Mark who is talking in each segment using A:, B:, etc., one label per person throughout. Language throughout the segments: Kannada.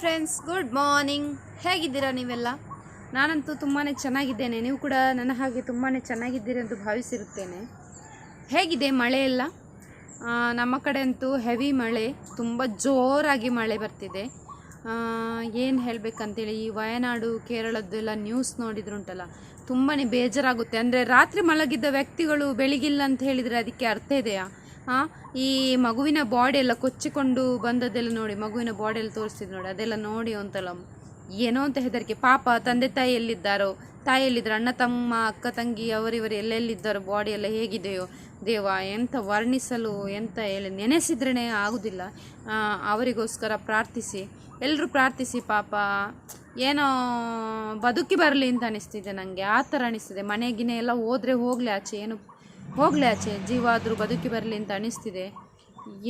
A: ಫ್ರೆಂಡ್ಸ್ ಗುಡ್ ಮಾರ್ನಿಂಗ್ ಹೇಗಿದ್ದೀರಾ ನೀವೆಲ್ಲ? ನಾನಂತೂ ತುಂಬಾ ಚೆನ್ನಾಗಿದ್ದೇನೆ. ನೀವು ಕೂಡ ನನ್ನ ಹಾಗೆ ತುಂಬಾ ಚೆನ್ನಾಗಿದ್ದೀರಿ ಅಂತ ಭಾವಿಸಿರುತ್ತೇನೆ. ಹೇಗಿದೆ ಮಳೆ ಎಲ್ಲ? ನಮ್ಮ ಕಡೆ ಅಂತೂ ಹೆವಿ ಮಳೆ, ತುಂಬ ಜೋರಾಗಿ ಮಳೆ ಬರ್ತಿದೆ. ಏನು ಹೇಳಬೇಕಂತೇಳಿ, ಈ ವಯನಾಡು, ಕೇರಳದ್ದೆಲ್ಲ ನ್ಯೂಸ್ ನೋಡಿದ್ರುಂಟಲ್ಲ ತುಂಬಾ ಬೇಜಾರಾಗುತ್ತೆ. ಅಂದರೆ ರಾತ್ರಿ ಮಲಗಿದ್ದ ವ್ಯಕ್ತಿಗಳು ಬೆಳಗಿಲ್ಲ ಅಂತ ಹೇಳಿದರೆ ಅದಕ್ಕೆ ಅರ್ಥ ಇದೆಯಾ? ಈ ಮಗುವಿನ ಬಾಡಿ ಎಲ್ಲ ಕೊಚ್ಚಿಕೊಂಡು ಬಂದದ್ದೆಲ್ಲ ನೋಡಿ, ಮಗುವಿನ ಬಾಡಿ ಎಲ್ಲ ನೋಡಿ, ಅದೆಲ್ಲ ನೋಡಿ ಅಂತ ಏನೋ ಅಂತ ಹೆದರಿಕೆ. ಪಾಪ ತಂದೆ ತಾಯಿ ಎಲ್ಲಿದ್ದಾರೋ, ತಾಯಿ ಎಲ್ಲಿದ್ದರು ಅಣ್ಣ, ತಮ್ಮ, ಅಕ್ಕ, ತಂಗಿ, ಅವರಿವರು ಎಲ್ಲೆಲ್ಲಿದ್ದಾರೋ ಬಾಡಿ ಎಲ್ಲ ಹೇಗಿದೆಯೋ, ದೇವ ಎಂತ ವರ್ಣಿಸಲು, ಎಂತ ಹೇಳಿ ನೆನೆಸಿದ್ರೇ ಆಗುದಿಲ್ಲ. ಅವರಿಗೋಸ್ಕರ ಪ್ರಾರ್ಥಿಸಿ ಎಲ್ಲರೂ ಪ್ರಾರ್ಥಿಸಿ, ಪಾಪ ಏನೋ ಬದುಕಿ ಬರಲಿ ಅಂತ ಅನಿಸ್ತಿದೆ ನನಗೆ ಆ ಥರ ಅನಿಸ್ತಿದೆ. ಮನೆಗಿನೇ ಎಲ್ಲ ಹೋದರೆ ಹೋಗಲಿ ಆಚೆ, ಏನು ಹೋಗಲಿ ಆಚೆ ಜೀವ ಆದರೂ ಬದುಕಿ ಬರಲಿ ಅಂತ ಅನಿಸ್ತಿದೆ.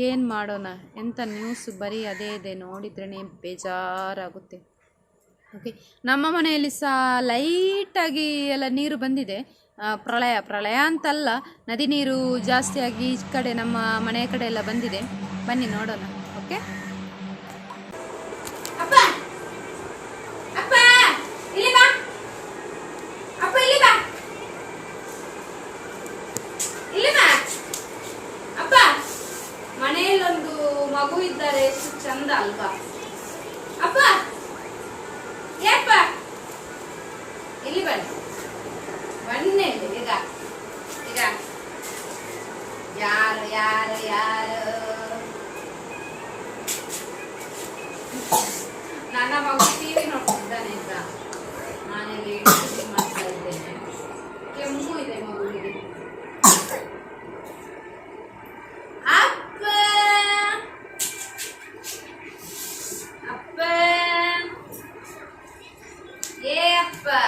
A: ಏನು ಮಾಡೋಣ? ಎಂಥ ನ್ಯೂಸ್ ಬರೀ ಅದೇ ಇದೆ ನೋಡಿದ್ರೇ ಬೇಜಾರಾಗುತ್ತೆ. ಓಕೆ ನಮ್ಮ ಮನೆಯಲ್ಲಿ ಸಹ ಲೈಟಾಗಿ ಎಲ್ಲ ನೀರು ಬಂದಿದೆ. ಪ್ರಳಯ ಪ್ರಳಯ ಅಂತಲ್ಲ, ನದಿ ನೀರು ಜಾಸ್ತಿಯಾಗಿ ಈ ಕಡೆ ನಮ್ಮ ಮನೆಯ ಕಡೆ ಎಲ್ಲ ಬಂದಿದೆ. ಬನ್ನಿ ನೋಡೋಣ. Okay Epa. Epa.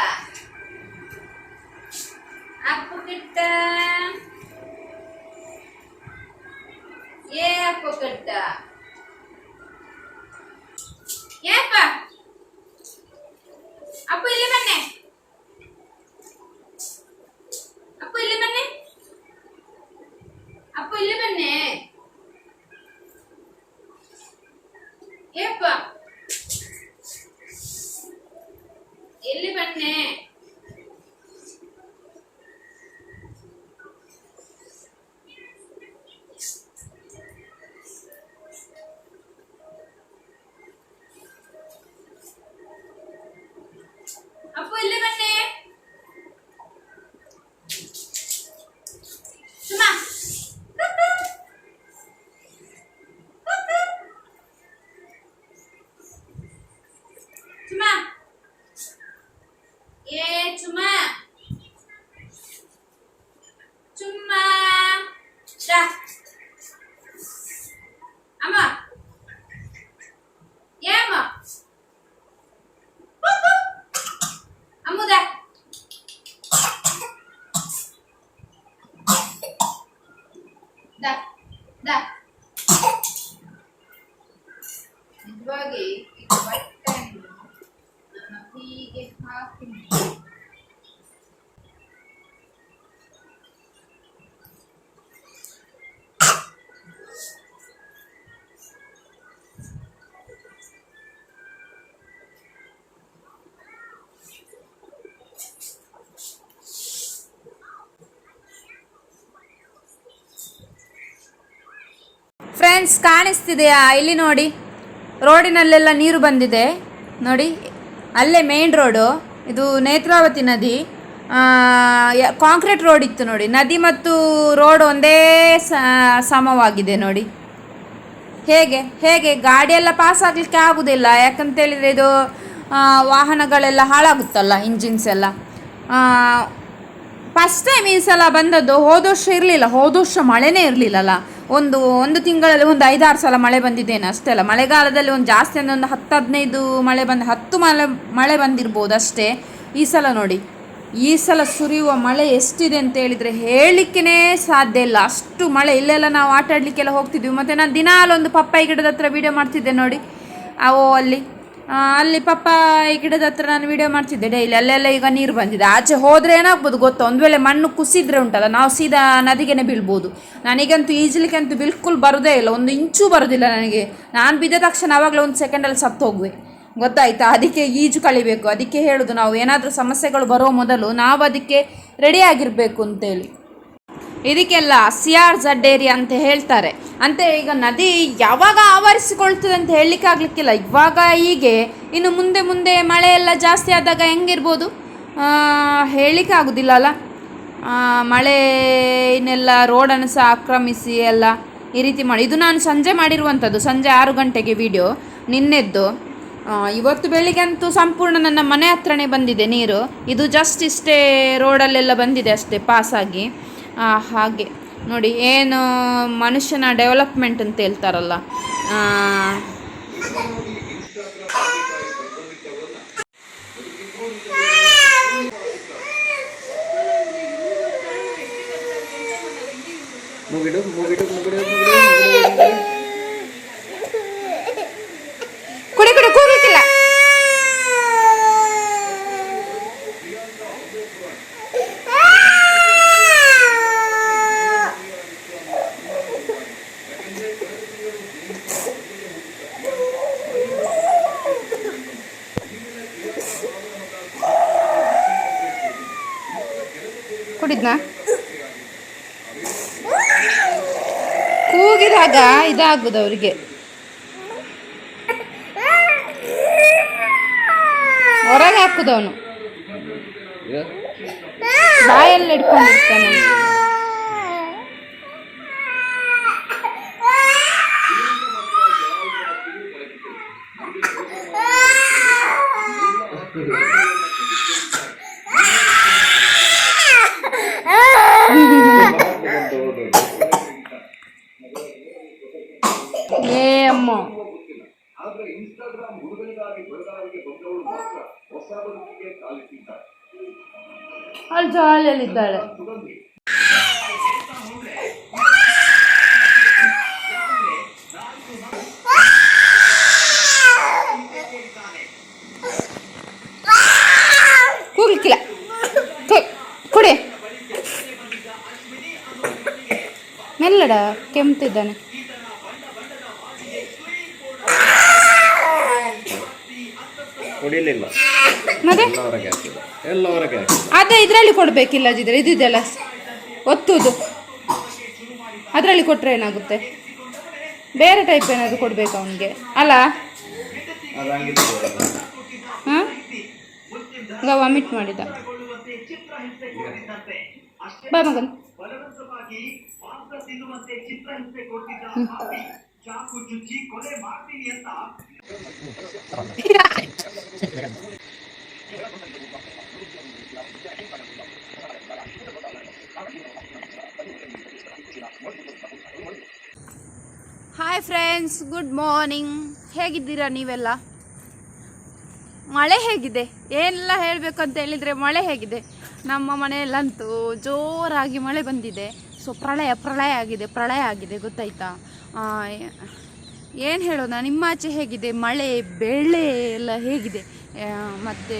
A: Apa. Come on. Friends ಕಾಣಿಸ್ತಿದೆಯಾ? ಇಲ್ಲಿ ನೋಡಿ. ರೋಡಿನಲ್ಲೆಲ್ಲ ನೀರು ಬಂದಿದೆ. ನೋಡಿ, ಅಲ್ಲೇ ಮೇನ್ ರೋಡು ಇದು ನೇತ್ರಾವತಿ ನದಿ. ಕಾಂಕ್ರೀಟ್ ರೋಡ್ ಇತ್ತು ನೋಡಿ. ನದಿ ಮತ್ತು ರೋಡ್ ಒಂದೇ ಸಮವಾಗಿದೆ ನೋಡಿ. ಹೇಗೆ? ಹೇಗೆ? ಗಾಡಿಯೆಲ್ಲ ಪಾಸ್ ಆಗಲಿಕ್ಕೆ ಆಗುದಿಲ್ಲ. ಯಾಕಂತೇಳಿದರೆ ಇದು ವಾಹನಗಳೆಲ್ಲ ಹಾಳಾಗುತ್ತಲ್ಲ ಇಂಜಿನ್ಸ್ ಎಲ್ಲ. ಫಸ್ಟ್ ಟೈಮ್ ಈ ಸಲ ಬಂದದ್ದು ಹೋದ ವರ್ಷ ಇರಲಿಲ್ಲ, ಹೋದ ವರ್ಷ ಮಳೆನೇ ಇರಲಿಲ್ಲಲ್ಲ. ಒಂದು ಒಂದು ತಿಂಗಳಲ್ಲಿ ಒಂದು ಐದಾರು ಸಲ ಮಳೆ ಬಂದಿದ್ದೇನೆ ಅಷ್ಟೇ ಅಲ್ಲ. ಮಳೆಗಾಲದಲ್ಲಿ ಒಂದು ಜಾಸ್ತಿ ಅಂದರೆ ಒಂದು ಹತ್ತು, ಹದಿನೈದು ಮಳೆ ಬಂದು, ಹತ್ತು ಮಳೆ ಮಳೆ ಬಂದಿರ್ಬೋದು ಅಷ್ಟೇ. ಈ ಸಲ ನೋಡಿ, ಈ ಸಲ ಸುರಿಯುವ ಮಳೆ ಎಷ್ಟಿದೆ ಅಂತ ಹೇಳಿದರೆ ಹೇಳಲಿಕ್ಕೇ ಸಾಧ್ಯ ಇಲ್ಲ. ಅಷ್ಟು ಮಳೆ, ಇಲ್ಲೆಲ್ಲ ನಾವು ಆಟ ಆಡಲಿಕ್ಕೆಲ್ಲ ಹೋಗ್ತಿದ್ವಿ. ಮತ್ತು ನಾನು ದಿನಾಲೊಂದು ಪಪ್ಪಾಯಿ ಗಿಡದ ಹತ್ರ ವೀಡಿಯೋ ಮಾಡ್ತಿದ್ದೆ ನೋಡಿ. ಅವು ಅಲ್ಲಿ ಆ, ಪಪ್ಪ ಈ ಗಿಡದ ಹತ್ರ ನಾನು ವಿಡಿಯೋ ಮಾಡ್ತಿದ್ದೆ ಡೈಲಿ ಅಲ್ಲೆಲ್ಲ ಈಗ ನೀರು ಬಂದಿದೆ. ಆಚೆ ಹೋದರೆ ಏನಾಗ್ಬೋದು ಗೊತ್ತಾ? ಒಂದು ವೇಳೆ ಮಣ್ಣು ಕುಸಿದ್ರೆ ಉಂಟಲ್ಲ ನಾವು ಸೀದಾ ನದಿಗೆನೆ ಬೀಳ್ಬೋದು. ನನಗಂತೂ ಈಜಲಿಕ್ಕಂತೂ ಬಿಲ್ಕುಲ್ ಬರೋದೇ ಇಲ್ಲ ಒಂದು ಇಂಚು ಬರೋದಿಲ್ಲ ನನಗೆ. ನಾನು ಬಿದ್ದ ತಕ್ಷಣ ಆವಾಗಲೇ ಒಂದು ಸೆಕೆಂಡಲ್ಲಿ ಸತ್ತು ಹೋಗುವೆ. ಗೊತ್ತಾಯ್ತಾ? ಅದಕ್ಕೆ ಈಜು ಕಳಿಬೇಕು ಅದಕ್ಕೆ ಹೇಳೋದು ನಾವು ಏನಾದರೂ ಸಮಸ್ಯೆಗಳು ಬರೋ ಮೊದಲು ನಾವು ಅದಕ್ಕೆ ರೆಡಿ ಆಗಿರಬೇಕು ಅಂತೇಳಿ. ಇದಕ್ಕೆಲ್ಲ ಸಿ ಆರ್ ಏರಿಯಾ ಅಂತ ಹೇಳ್ತಾರೆ. ಅಂತೆ ಈಗ ನದಿ ಯಾವಾಗ ಆವರಿಸಿಕೊಳ್ತದೆ ಅಂತ ಹೇಳಲಿಕ್ಕೆ ಆಗ್ಲಿಕ್ಕಿಲ್ಲ ಇವಾಗ ಹೀಗೆ, ಇನ್ನು ಮುಂದೆ ಮುಂದೆ ಮಳೆ ಎಲ್ಲ ಜಾಸ್ತಿ ಆದಾಗ ಹೆಂಗಿರ್ಬೋದು? ಹೇಳಲಿಕ್ಕೆ ಆಗೋದಿಲ್ಲ ಅಲ್ಲ? ಮಳೆನೆಲ್ಲ ರೋಡನ್ನು ಸಹ ಆಕ್ರಮಿಸಿ ಎಲ್ಲ ಈ ರೀತಿ ಮಾಡಿ. ಇದು ನಾನು ಸಂಜೆ ಮಾಡಿರುವಂಥದ್ದು, ಸಂಜೆ ಆರು ಗಂಟೆಗೆ ವಿಡಿಯೋ ನಿನ್ನೆದ್ದು ಇವತ್ತು ಬೆಳಿಗ್ಗೆ ಅಂತೂ ಸಂಪೂರ್ಣ ನನ್ನ ಮನೆ ಹತ್ರನೇ ಬಂದಿದೆ ನೀರು. ಇದು ಜಸ್ಟ್ ಇಷ್ಟೇ ರೋಡಲ್ಲೆಲ್ಲ ಬಂದಿದೆ ಅಷ್ಟೇ ಪಾಸಾಗಿ ಹಾಗೆ. ನೋಡಿ ಏನು ಮನುಷ್ಯನ ಡೆವಲಪ್ಮೆಂಟ್ ಅಂತ ಹೇಳ್ತಾರಲ್ಲ.
B: ಮುಗಿಡು ಮುಗಿಡು ಮುಗಿಡು ಮುಗಿಡು
A: ಕುಡಿ ಕುಡಿ ಕೂಗ್ಲಿಕ್ಕಿಲ್ಲ ಕುಡಿದ್ನಾ ಕೂಗಿದಾಗ ಆಗ್ಬೋದು ಅವರಿಗೆ. ಹೊರಗೆ ಹಾಕುದವನು. ಬಾಯಲ್ಲಿ ಹಿಡ್ಕೊಂಡಿರ್ತಾನೆ ಅಲ್ಲಿ ಜಾಲಿಯಲ್ಲಿದ್ದಾಳೆ ಕೂಗ್ಲಿಕ್ಕಿಲ್ಲ. ಕುಡಿ. ಮೆಲ್ಲಡ ಕೆಮ್ತಿದ್ದಾನೆ.
B: ಕುಡಿಲಿಲ್ಲ.
A: ಮತ್ತೆ?
B: ಎಲ್ಲ ಹೊರಗೆ ಹಾಕಿದ ಎಲ್ಲ ಹೊರಗೆ ಹಾಕಿದ
A: ಅದೇ ಇದರಲ್ಲಿ ಕೊಡಬೇಕಿಲ್ಲದಿದ್ರೆ ಇದಿದೆಲ್ಲ ಒತ್ತುದು ಅದರಲ್ಲಿ ಕೊಟ್ರೆ ಏನಾಗುತ್ತೆ? ಬೇರೆ ಟೈಪ್ ಏನಾದರೂ ಕೊಡಬೇಕು ಅವನಿಗೆ? ಅಲ್ಲ? ಹಾಂ? ಈಗ ವಾಮಿಟ್ ಮಾಡಿದ. ಬಾ ಮಗನ್. ಹಾಯ್ ಫ್ರೆಂಡ್ಸ್ ಗುಡ್ ಮಾರ್ನಿಂಗ್ ಹೇಗಿದ್ದೀರಾ ನೀವೆಲ್ಲ? ಮಳೆ ಹೇಗಿದೆ? ಏನೆಲ್ಲ ಹೇಳಬೇಕು ಅಂತ ಹೇಳಿದರೆ ಮಳೆ ಹೇಗಿದೆ. ನಮ್ಮ ಮನೆಯಲ್ಲಂತೂ ಜೋರಾಗಿ ಮಳೆ ಬಂದಿದೆ. ಸೊ ಪ್ರಳಯ ಪ್ರಳಯ ಆಗಿದೆ ಪ್ರಳಯ ಆಗಿದೆ, ಗೊತ್ತಾಯ್ತಾ? ಏನು ಹೇಳೋಣ, ನಿಮ್ಮ ಆಚೆ ಹೇಗಿದೆ? ಮಳೆ, ಬೆಳೆ ಎಲ್ಲ ಹೇಗಿದೆ? ಮತ್ತು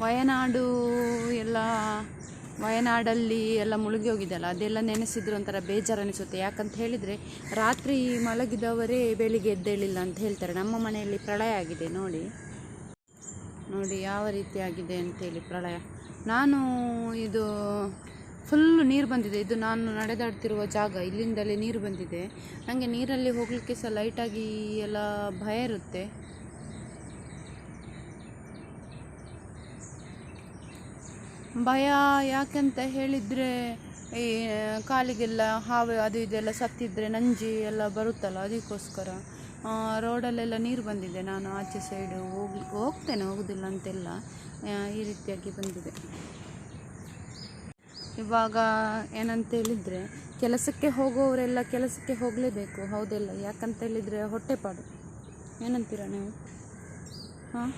A: ವಯನಾಡು ಎಲ್ಲ, ವಯನಾಡಲ್ಲಿ ಎಲ್ಲ ಮುಳುಗಿ ಹೋಗಿದೆಯಲ್ಲ ಅದೆಲ್ಲ ನೆನೆಸಿದ್ರು ಒಂಥರ ಬೇಜಾರು ಅನಿಸುತ್ತೆ. ಯಾಕಂತ ಹೇಳಿದರೆ, ರಾತ್ರಿ ಮಲಗಿದವರೇ ಬೆಳಿಗ್ಗೆ ಎದ್ದೇಳಿಲ್ಲ ಅಂತ ಹೇಳ್ತಾರೆ. ನಮ್ಮ ಮನೆಯಲ್ಲಿ ಪ್ರಳಯ ಆಗಿದೆ, ನೋಡಿ. ನೋಡಿ, ಯಾವ ರೀತಿ ಆಗಿದೆ ಅಂತೇಳಿ ಪ್ರಳಯ. ನಾನು ಇದು ಫುಲ್ಲು ನೀರು ಬಂದಿದೆ. ಇದು ನಾನು ನಡೆದಾಡ್ತಿರುವ ಜಾಗ. ಇಲ್ಲಿಂದಲೇ ನೀರು ಬಂದಿದೆ. ನನಗೆ ನೀರಲ್ಲಿ ಹೋಗಲಿಕ್ಕೆ ಸಹ ಲೈಟಾಗಿ ಎಲ್ಲ ಭಯ ಇರುತ್ತೆ. ಭಯ ಯಾಕಂತ ಹೇಳಿದರೆ, ಈ, ಕಾಲಿಗೆಲ್ಲ ಹಾವು ಅದು ಇದೆಲ್ಲ ಸತ್ತಿದ್ರೆ ನಂಜಿ ಎಲ್ಲ ಬರುತ್ತಲ್ಲ, ಅದಕ್ಕೋಸ್ಕರ ರೋಡಲ್ಲೆಲ್ಲ ನೀರು ಬಂದಿದೆ. ನಾನು ಆಚೆ ಸೈಡು ಹೋಗಿ, ಹೋಗ್ತೇನೆ, ಹೋಗೋದಿಲ್ಲ ಅಂತೆಲ್ಲ ಈ ರೀತಿಯಾಗಿ ಬಂದಿದೆ. ಇವಾಗ ಏನಂತ ಹೇಳಿದರೆ ಕೆಲಸಕ್ಕೆ ಹೋಗೋವರೆಲ್ಲ ಕೆಲಸಕ್ಕೆ ಹೋಗಲೇಬೇಕು, ಹೌದಿಲ್ಲ? ಯಾಕಂತ ಹೇಳಿದರೆ ಹೊಟ್ಟೆಪಾಡು ಏನಂತೀರ ನೀವು? ಹಾಂ?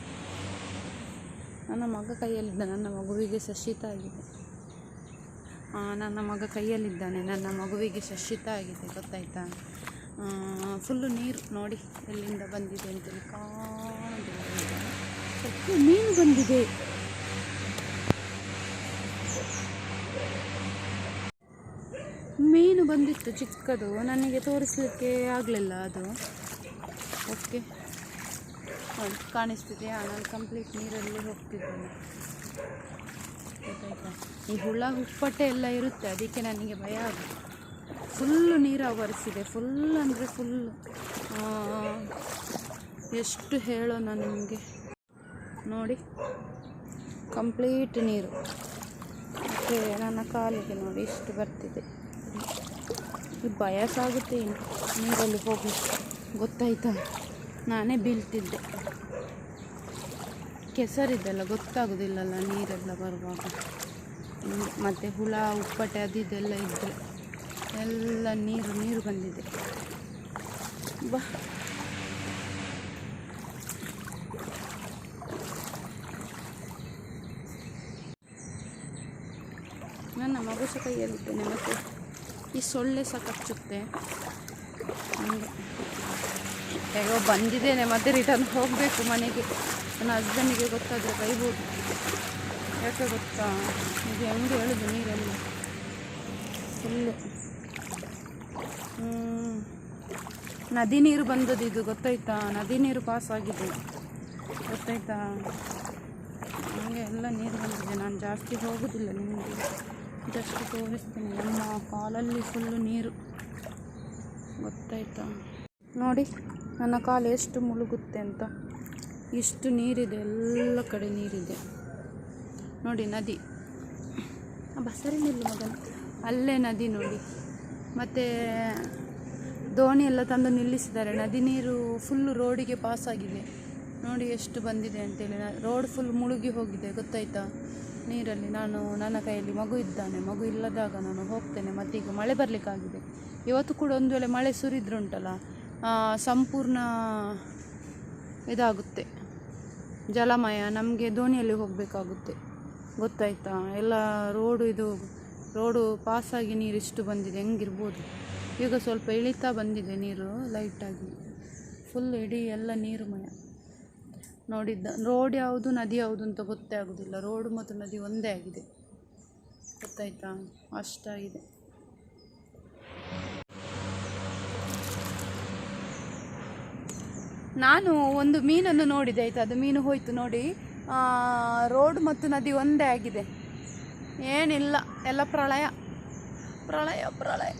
A: ನನ್ನ ಮಗ ಕೈಯಲ್ಲಿದ್ದ ನನ್ನ ಮಗುವಿಗೆ ಸಶೀತ ಆಗಿದೆ. ನನ್ನ ಮಗ ಕೈಯಲ್ಲಿದ್ದಾನೆ, ನನ್ನ ಮಗುವಿಗೆ ಶಶಿತ ಆಗಿದೆ, ಗೊತ್ತಾಯ್ತಾ? ಫುಲ್ಲು ನೀರು ನೋಡಿ, ಎಲ್ಲಿಂದ ಬಂದಿದೆ ಅಂತೇಳಿ ಕಾಣೋದಿಲ್ಲ ಮೀನು ಬಂದಿದೆ ಮೀನು ಬಂದಿತ್ತು ಚಿಕ್ಕದು. ನನಗೆ ತೋರಿಸಲಿಕ್ಕೆ ಆಗಲಿಲ್ಲ ಅದು. ಓಕೆ ನೋಡಿ ಕಾಣಿಸ್ತಿದೆಯಾ ನಾನು ಕಂಪ್ಲೀಟ್ ನೀರಲ್ಲಿ ಹೋಗ್ತಿದ್ದೇನೆ. ಈ ಹುಳ ಉಪ್ಪಟ್ಟೆ ಎಲ್ಲ ಇರುತ್ತೆ. ಅದಕ್ಕೆ ನನಗೆ ಭಯ ಆಗುತ್ತೆ. ಫುಲ್ಲು ನೀರು ಆವರಿಸಿದೆ. ಫುಲ್ ಅಂದರೆ ಫುಲ್ ಎಷ್ಟು ಹೇಳೋಣ ನಿಮಗೆ. ನೋಡಿ. ಕಂಪ್ಲೀಟ್ ನೀರು. ಮತ್ತು ನನ್ನ ಕಾಲಿಗೆ ನೋಡಿ ಇಷ್ಟು ಬರ್ತಿದೆ. ಈ ಭಯ ಸಾಗುತ್ತೆ ಇನ್ನು ನೀರಲ್ಲಿ ಹೋಗಿ. ಗೊತ್ತಾಯ್ತಾ? ನಾನೇ ಬೀಳ್ತಿದ್ದೆ. ಕೆಸರಿದ್ದೆಲ್ಲ ಗೊತ್ತಾಗೋದಿಲ್ಲಲ್ಲ ನೀರೆಲ್ಲ ಬರುವಾಗ. ಮತ್ತು ಹುಳ ಉಪ್ಪಟೆ ಅದು ಇದೆಲ್ಲ ಇದ್ದರೆ ಎಲ್ಲ ನೀರು ನೀರು ಬಂದಿದೆ. ಬಾ. ನನ್ನ ಮಗು ಸಹ ಕೈಯಲ್ಲಿದ್ದೇನೆ ಮತ್ತು ಈ ಸೊಳ್ಳೆ ಸಹ ಕಚ್ಚುತ್ತೆ ಹಂಗೆ ಬಂದಿದ್ದೇನೆ, ಮತ್ತೆ ರಿಟರ್ನ್ ಹೋಗಬೇಕು ಮನೆಗೆ. ನನ್ನ ಹಸ್ಬೆಂಡಿಗೆ ಗೊತ್ತಾದರೆ ಬೈಬೋದು ಯಾಕೆ ಗೊತ್ತಾ? ಇದು ಹೆಂಗೆ ಹೇಳೋದು ನೀರಲ್ಲಿ. ಫುಲ್ಲು ನದಿ ನೀರು ಬಂದದ್ದು ಇದು, ಗೊತ್ತಾಯ್ತಾ? ನದಿ ನೀರು ಪಾಸ್ ಆಗಿದೆ. ಗೊತ್ತಾಯ್ತಾ? ಹಂಗೆ ಎಲ್ಲ ನೀರು ಬಂದಿದೆ. ನಾನು ಜಾಸ್ತಿ ಹೋಗೋದಿಲ್ಲ ನಿಮಗೆ. ಜಸ್ಟ್ ತೋರಿಸ್ತೀನಿ. ನಮ್ಮ ಕಾಲಲ್ಲಿ ಫುಲ್ಲು ನೀರು. ಗೊತ್ತಾಯ್ತಾ? ನೋಡಿ, ನನ್ನ ಕಾಲು ಎಷ್ಟು ಮುಳುಗುತ್ತೆ ಅಂತ. ಇಷ್ಟು ನೀರಿದೆ, ಎಲ್ಲ ಕಡೆ ನೀರಿದೆ. ನೋಡಿ, ನದಿ. ಅಬ್ಬ ಸರಿ ನಿಲ್ಲು ಮಗನ. ಅಲ್ಲೇ ನದಿ ನೋಡಿ. ಮತ್ತು ದೋಣಿ ಎಲ್ಲ ತಂದು ನಿಲ್ಲಿಸಿದ್ದಾರೆ. ನದಿ ನೀರು ಫುಲ್ಲು ರೋಡಿಗೆ ಪಾಸ್ ಆಗಿದೆ. ನೋಡಿ, ಎಷ್ಟು ಬಂದಿದೆ ಅಂತೇಳಿ. ರೋಡ್ ಫುಲ್ ಮುಳುಗಿ ಹೋಗಿದೆ, ಗೊತ್ತಾಯ್ತಾ? ನೀರಲ್ಲಿ ನಾನು ನನ್ನ ಕೈಯಲ್ಲಿ ಮಗು ಇದ್ದಾನೆ, ಮಗು ಇಲ್ಲದಾಗ ನಾನು ಹೋಗ್ತೇನೆ ಮತ್ತು ಈಗ ಮಳೆ ಬರಲಿಕ್ಕಾಗಿದೆ. ಇವತ್ತು ಕೂಡ ಒಂದು ವೇಳೆ ಮಳೆ ಸುರಿದ್ರುಂಟಲ್ಲ ಸಂಪೂರ್ಣ ಇದಾಗುತ್ತೆ. ಜಲಮಯ ನಮಗೆ ದೋಣಿಯಲ್ಲಿ ಹೋಗಬೇಕಾಗುತ್ತೆ. ಗೊತ್ತಾಯ್ತಾ? ಎಲ್ಲ ರೋಡು ಇದು, ರೋಡು ಪಾಸಾಗಿ ನೀರು ಇಷ್ಟು ಬಂದಿದೆ, ಹೆಂಗಿರ್ಬೋದು? ಈಗ ಸ್ವಲ್ಪ ಇಳಿತಾ ಬಂದಿದೆ ನೀರು, ಲೈಟಾಗಿ. ಫುಲ್ ಇಡೀ ಎಲ್ಲ ನೀರುಮಯ. ನೋಡಿದ್ದ. ರೋಡ್ ಯಾವುದು, ನದಿ ಯಾವುದು ಅಂತ ಗೊತ್ತೇ ಆಗೋದಿಲ್ಲ. ರೋಡು ಮತ್ತು ನದಿ ಒಂದೇ ಆಗಿದೆ. ಗೊತ್ತಾಯ್ತಾ? ಅಷ್ಟಾಗಿದೆ. ನಾನು ಒಂದು ಮೀನನ್ನು ನೋಡಿದೆ, ಆಯಿತಾ? ಅದು ಮೀನು ಹೋಯ್ತು ನೋಡಿ. ರೋಡ್ ಮತ್ತು ನದಿ ಒಂದೇ ಆಗಿದೆ. ಏನಿಲ್ಲ. ಎಲ್ಲ ಪ್ರಳಯ. ಪ್ರಳಯ ಪ್ರಳಯ.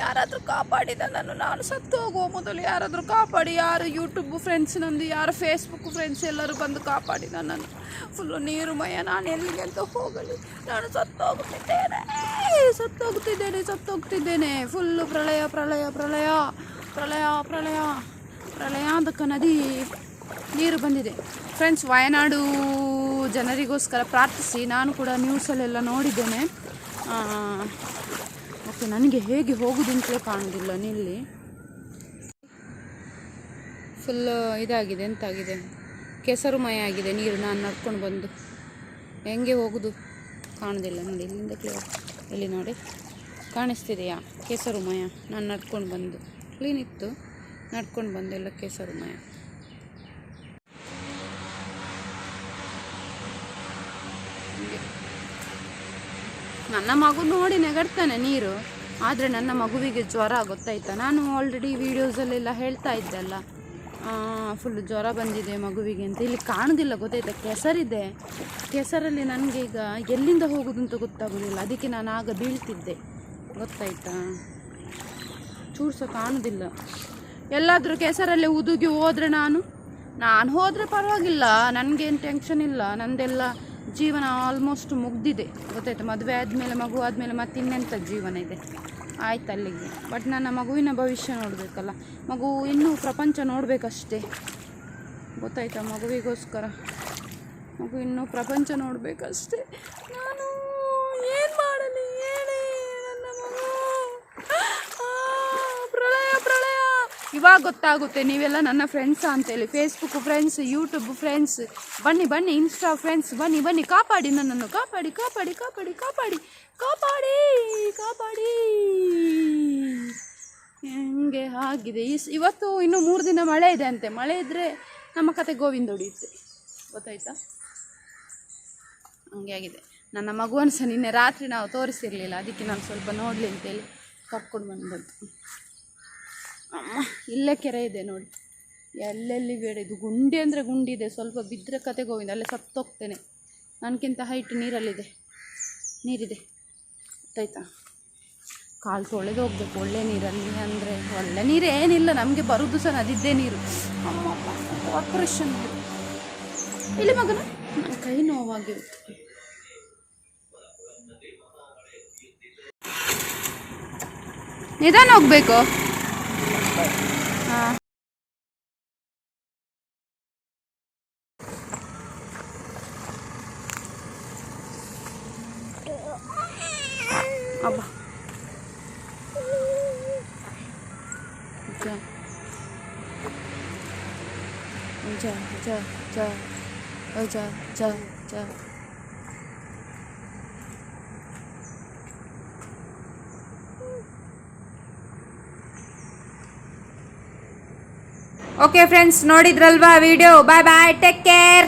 A: ಯಾರಾದರೂ ಕಾಪಾಡಿದ ನಾನು ನಾನು ಸತ್ತು ಹೋಗುವ ಮೊದಲು ಯಾರಾದರೂ ಕಾಪಾಡಿ. ಯಾರು ಯೂಟ್ಯೂಬ್ ಫ್ರೆಂಡ್ಸ್ ನಂದು, ಯಾರು ಫೇಸ್ಬುಕ್ ಫ್ರೆಂಡ್ಸ್ ಎಲ್ಲರೂ ಬಂದು ಕಾಪಾಡಿ ನನ್ನನ್ನು ಫುಲ್ಲು ನೀರುಮಯ, ನಾನು ಎಲ್ಲಿಗೆ ಅಂತ ಹೋಗಲಿ. ನಾನು ಸತ್ತು ಹೋಗುತ್ತಿದ್ದೇನೆ. ಸತ್ತು ಹೋಗ್ತಿದ್ದೇನೆ ಸತ್ತು ಹೋಗ್ತಿದ್ದೇನೆ ಫುಲ್ಲು ಪ್ರಳಯ ಪ್ರಳಯ ಪ್ರಳಯ. ಪ್ರಳಯ ಪ್ರಳಯ. ಪ್ರಳಯಾದಕ ನದಿ ನೀರು ಬಂದಿದೆ. ಫ್ರೆಂಡ್ಸ್ ವಯನಾಡು ಜನರಿಗೋಸ್ಕರ ಪ್ರಾರ್ಥಿಸಿ. ನಾನು ಕೂಡ ನ್ಯೂಸಲ್ಲೆಲ್ಲ ನೋಡಿದ್ದೇನೆ. ಓಕೆ ನನಗೆ ಹೇಗೆ ಹೋಗುವುದಂತಲೇ ಕಾಣೋದಿಲ್ಲ ನಿಲ್ಲಿ. ಫುಲ್ ಇದಾಗಿದೆ, ಎಂತಾಗಿದೆ? ಕೆಸರುಮಯ ಆಗಿದೆ, ನೀರು ನಾನು ನಡ್ಕೊಂಡು ಬಂದು. ಹೆಂಗೆ ಹೋಗುದು? ಕಾಣೋದಿಲ್ಲ ನೋಡಿ, ಇಲ್ಲಿಂದ ಕ್ಲಿಯರ್ ಇಲ್ಲಿ ನೋಡಿ. ಕಾಣಿಸ್ತಿದೆಯಾ? ಕೆಸರುಮಯ. ನಾನು ನಡ್ಕೊಂಡು ಬಂದು. ಕ್ಲೀನ್ ಇತ್ತು. ನಡ್ಕೊಂಡು ಬಂದೆಲ್ಲ ಕೆಸರುಮಯ. ನನ್ನ ಮಗು ನೋಡಿ ನೆಗಡ್ತಾನೆ ನೀರು. ಆದರೆ ನನ್ನ ಮಗುವಿಗೆ ಜ್ವರ ಗೊತ್ತಾಯ್ತಾ? ನಾನು ಆಲ್ರೆಡಿ ವೀಡಿಯೋಸಲ್ಲೆಲ್ಲ ಹೇಳ್ತಾ ಇದ್ದೆ ಅಲ್ಲ. ಫುಲ್ ಜ್ವರ ಬಂದಿದೆ ಮಗುವಿಗೆ ಅಂತ. ಇಲ್ಲಿ ಕಾಣೋದಿಲ್ಲ, ಗೊತ್ತಾಯ್ತಾ? ಕೆಸರಿದೆ. ಕೆಸರಲ್ಲಿ ನನಗೆ ಈಗ ಎಲ್ಲಿಂದ ಹೋಗೋದು ಅಂತ ಗೊತ್ತಾಗೋದಿಲ್ಲ. ಅದಕ್ಕೆ ನಾನು ಆಗ ಬೀಳ್ತಿದ್ದೆ. ಗೊತ್ತಾಯ್ತಾ? ಚೂರು ಕಾಣುದಿಲ್ಲ. ಎಲ್ಲಾದರೂ ಕೆಸರಲ್ಲಿ ಉದುಗಿ ಹೋದರೆ ನಾನು? ನಾನು ಹೋದರೆ ಪರವಾಗಿಲ್ಲ. ನನಗೇನು ಟೆನ್ಷನ್ ಇಲ್ಲ. ನಂದೆಲ್ಲ ಜೀವನ ಆಲ್ಮೋಸ್ಟ್ ಮುಗ್ದಿದೆ. ಗೊತ್ತಾಯ್ತು? ಮದುವೆ ಆದಮೇಲೆ, ಮಗು ಆದಮೇಲೆ ಮತ್ತೆ ಇನ್ನೆಂಥ ಜೀವನ ಇದೆ? ಆಯ್ತು ಅಲ್ಲಿಗೆ. ಬಟ್ ನನ್ನ ಮಗುವಿನ ಭವಿಷ್ಯ ನೋಡಬೇಕಲ್ಲ. ಮಗು ಇನ್ನೂ ಪ್ರಪಂಚ ನೋಡಬೇಕಷ್ಟೇ. ಗೊತ್ತಾಯ್ತಾ ಮಗುವಿಗೋಸ್ಕರ? ಮಗು ಇನ್ನೂ ಪ್ರಪಂಚ ನೋಡಬೇಕಷ್ಟೇ. ನಾನು ಏನು ಮಾಡಲಿ ಹೇಳಿ ನನ್ನ ಮಗು ಆ, ಪ್ರಳಯ ಪ್ರಳಯ ಇವಾಗ ಗೊತ್ತಾಗುತ್ತೆ, ನೀವೆಲ್ಲ ನನ್ನ ಫ್ರೆಂಡ್ಸಾ ಅಂತೇಳಿ. ಫೇಸ್ಬುಕ್ ಫ್ರೆಂಡ್ಸ್ ಯೂಟ್ಯೂಬ್ ಫ್ರೆಂಡ್ಸ್ ಬನ್ನಿ ಬನ್ನಿ ಇನ್ಸ್ಟಾ ಫ್ರೆಂಡ್ಸ್ ಬನ್ನಿ ಬನ್ನಿ, ಕಾಪಾಡಿ ನನ್ನನ್ನು. ಕಾಪಾಡಿ ಕಾಪಾಡಿ ಕಾಪಾಡಿ ಕಾಪಾಡಿ. ಕಾಪಾಡಿ ಕಾಪಾಡಿ. ಹೆಂಗೆ ಆಗಿದೆ. ಈ ಇವತ್ತು ಇನ್ನು ಮೂರು ದಿನ ಮಳೆ ಇದೆ ಅಂತೆ. ಮಳೆ ಇದ್ದರೆ ನಮ್ಮ ಕತೆ ಗೋವಿಂದ ಹೊಡಿಯುತ್ತೆ ಗೊತ್ತಾಯ್ತಾ? ಹಂಗೆ ಆಗಿದೆ. ನನ್ನ ಮಗುವನ್ನು ಸಹ ನಿನ್ನೆ ರಾತ್ರಿ ನಾವು ತೋರಿಸಿರಲಿಲ್ಲ. ಅದಕ್ಕೆ ನಾನು ಸ್ವಲ್ಪ ನೋಡಲಿ ಅಂತೇಳಿ ಕರ್ಕೊಂಡು ಬಂದದ್ದು. ಅಮ್ಮ. ಇಲ್ಲೇ ಕೆರೆ ಇದೆ ನೋಡಿ. ಎಲ್ಲೆಲ್ಲಿ ಬೇಡ, ಇದು ಗುಂಡಿ ಅಂದರೆ ಗುಂಡಿ ಇದೆ. ಸ್ವಲ್ಪ ಬಿದ್ದರೆ ಕತೆ ಗೋವಿಂದ, ಅಲ್ಲೇ ಸತ್ತೋಗ್ತೇನೆ ನನಗಿಂತ ಹೈಟ್ ನೀರಲ್ಲಿದೆ. ನೀರಿದೆ. ಗೊತ್ತಾಯ್ತಾ ಕಾಲು ತೊಳೆದು ಹೋಗ್ಬೇಕು. ಒಳ್ಳೆ ನೀರಲ್ಲಿ ಅಂದರೆ ಒಳ್ಳೆ ನೀರು ಏನಿಲ್ಲ. ನಮಗೆ ಬರೋದು ಸಹ ನದಿದ್ದೇ ನೀರು. ಅಮ್ಮ ಆಪರೇಷನ್ ನೀರು ಇಲ್ಲಿ ಮಗನ? ಕೈ ನೋವಾಗಿರುತ್ತೆ. ನಿಧಾನ ಹೋಗ್ಬೇಕು. 啊。好吧。就这样。就这样。就这样。就这样。呃，就这样。就这样。ಓಕೆ ಫ್ರೆಂಡ್ಸ್ ನೋಡಿದ್ರಲ್ವಾ video bye bye take care